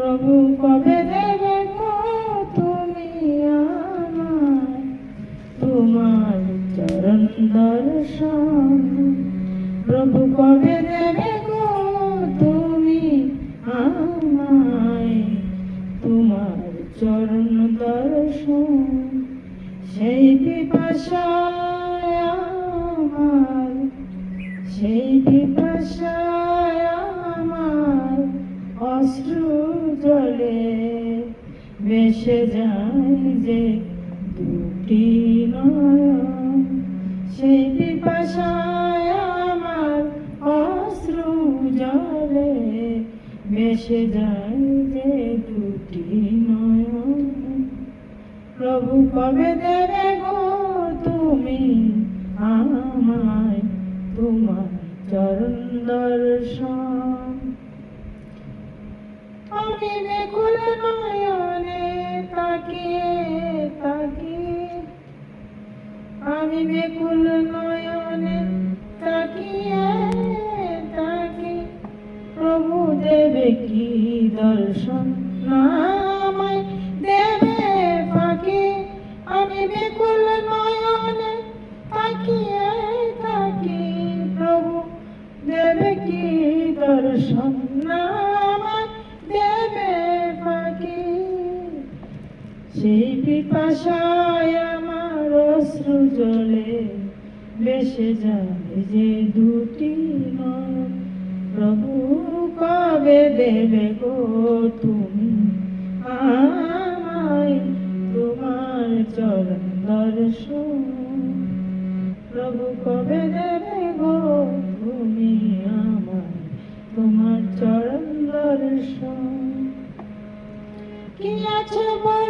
প্রভু, কবে দেবে তুমি আমায়? তোমার চরণ দর্শন। প্রভু, কবে দেবে তুমি আমায়? তোমার চরণ দর্শন। সেই পিপাসায় আমার, সেই পিপাসায় আমার অশ্রু জলে ভেসে যায় যে দুটি নয়ন। সেই পিপাসায় আমার অশ্রু জলে ভেসে যায় যে দুটি নয়ন। প্রভু কবে দেবে গো তুমি আমায় তোমার চরণ দর্শন? আমি বেকুল নয়নে তাকিয়ে তাকিয়ে। আমি বেকুল নয়নে তাকিয়ে। তাকি প্রভু দেবে কি দর্শন? না আমায় দেবে ফাঁকি। আমি বেকুল নয়নে তাকিয়ে। তাকি প্রভু দেবে কি দর্শন? না সেই পিপাসায় আমার অশ্রু জলে বেসে যায় যে দুটি প্রভু কবে দেবে গো তুমি আমায় তোমার চরণ দর্শন? প্রভু কবে দেবে গো তুমি আমায় তোমার চরণ দর্শন? কি আছে বলো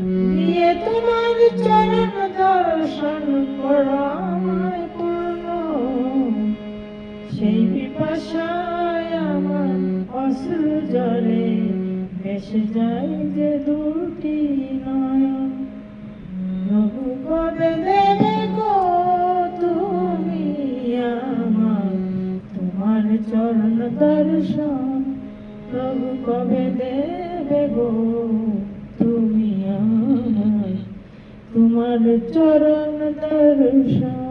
দিয়ে তোমার চরণ দর্শন করো, আমায় পূর্ণ সেই পিপাসায় আমার অশ্রু জলে ভেসে যায় যে দুটি নয়ন। প্রভু কবে দেবে গো তুমি আমার? তোমার চরণ দর্শন প্রভু কবে দেবে গো তুমি তোমার চরণ দর্শন